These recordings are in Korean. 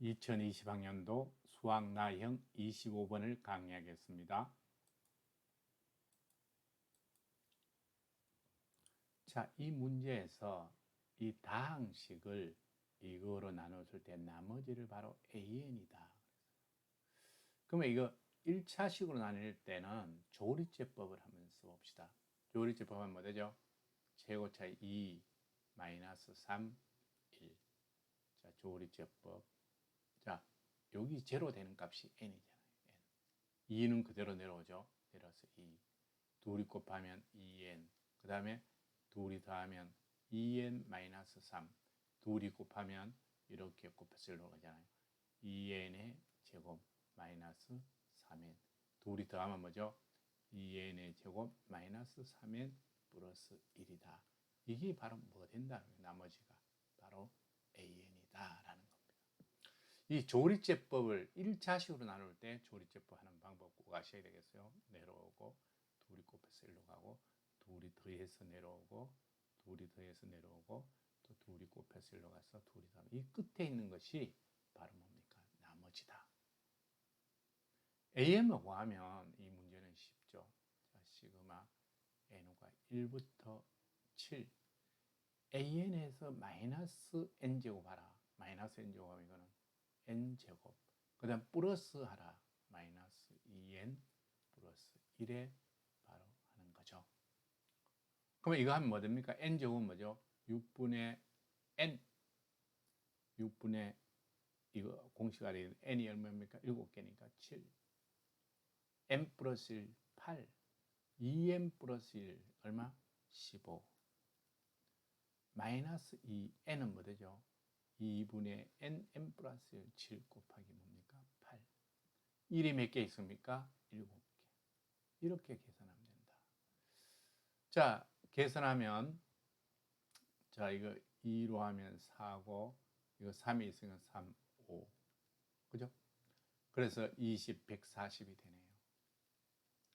2020학년도 수학 나형 25번을 강의하겠습니다. 자, 이 문제에서 이 다항식을 이거로 나눴을 때 나머지를 바로 AN이다. 그러면 이거 1차식으로 나눌 때는 조리제법을 한번 써봅시다. 조리제법 하면 뭐 되죠? 최고차이 2 마이너스 3 1. 자, 조리제법. 자, 여기 제로 되는 값이 n이잖아요. n. 2는 그대로 내려오죠. 내려서 2. 둘이 곱하면 2n. 그 다음에 둘이 더하면 2n 마이너스 3. 둘이 곱하면 이렇게 곱해서 일로 가잖아요. 2n의 제곱 마이너스 3n. 둘이 더하면 뭐죠? 2n의 제곱 마이너스 3n 플러스 1이다. 이게 바로 뭐 된다는 거예요. 나머지가 바로 an이다라는 겁니다. 이 조리제법을 1차식으로 나눌 때 조리제법 하는 방법 꼭 아셔야 되겠어요. 내려오고 둘이 곱해서 일로 가고 둘이 더해서 내려오고 둘이 더해서 내려오고 또 둘이 곱해서 일로 가서 둘이 더하면 이 끝에 있는 것이 바로 뭡니까? 나머지다. AM을 구하면 이 문제는 쉽죠. 자, 시그마 n가 1부터 7 AN에서 마이너스 n제곱 하라. 마이너스 n제곱 하면 이거는 n제곱. 그 다음 플러스 하라. 마이너스 2n 플러스 1에 바로 하는 거죠. 그러면 이거 하면 뭐 됩니까? n제곱은 뭐죠? 6분의 n 6분의 이거 공식 아래 n이 얼마입니까? 7개니까 7 n 플러스 1 8 2n 플러스 1 얼마? 15 마이너스 2 n은 뭐 되죠? 2분의 n, n 플러스 1, 7 곱하기 뭡니까? 8 1이 몇 개 있습니까? 7개 이렇게 계산하면 된다 자 계산하면 자 이거 2로 하면 4고 이거 3이 있으면 3, 5 그죠? 그래서 20, 140이 되네요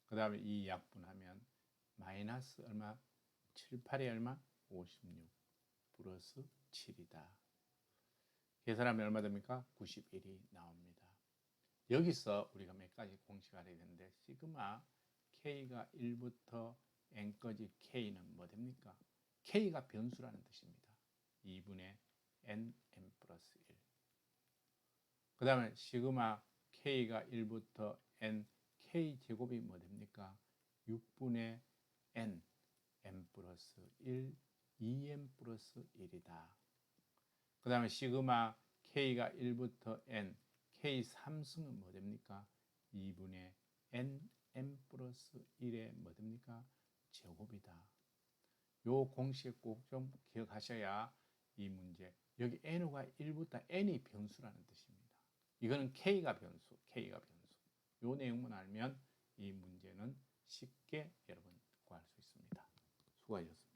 그 다음에 이 약분하면 마이너스 얼마? 7, 8이 얼마? 56 플러스 7이다. 계산하면 얼마 됩니까? 91이 나옵니다. 여기서 우리가 몇 가지 공식을 알아야 되는데 시그마 k가 1부터 n까지 k는 뭐 됩니까? k가 변수라는 뜻입니다. 2분의 n, n 플러스 1. 그 다음에 시그마 k가 1부터 n, k 제곱이 뭐 됩니까? 6분의 n, n 플러스 1, 2n 플러스 1이다. 그 다음에 시그마 k가 1부터 n, k 3승은 뭐 됩니까? 2분의 n, n 플러스 1의 뭐 됩니까? 제곱이다. 요 공식 꼭 좀 기억하셔야 이 문제. 여기 n가 1부터 n이 변수라는 뜻입니다. 이거는 k가 변수, k가 변수. 요 내용만 알면 이 문제는 쉽게 여러분 구할 수 있습니다. 수고하셨습니다.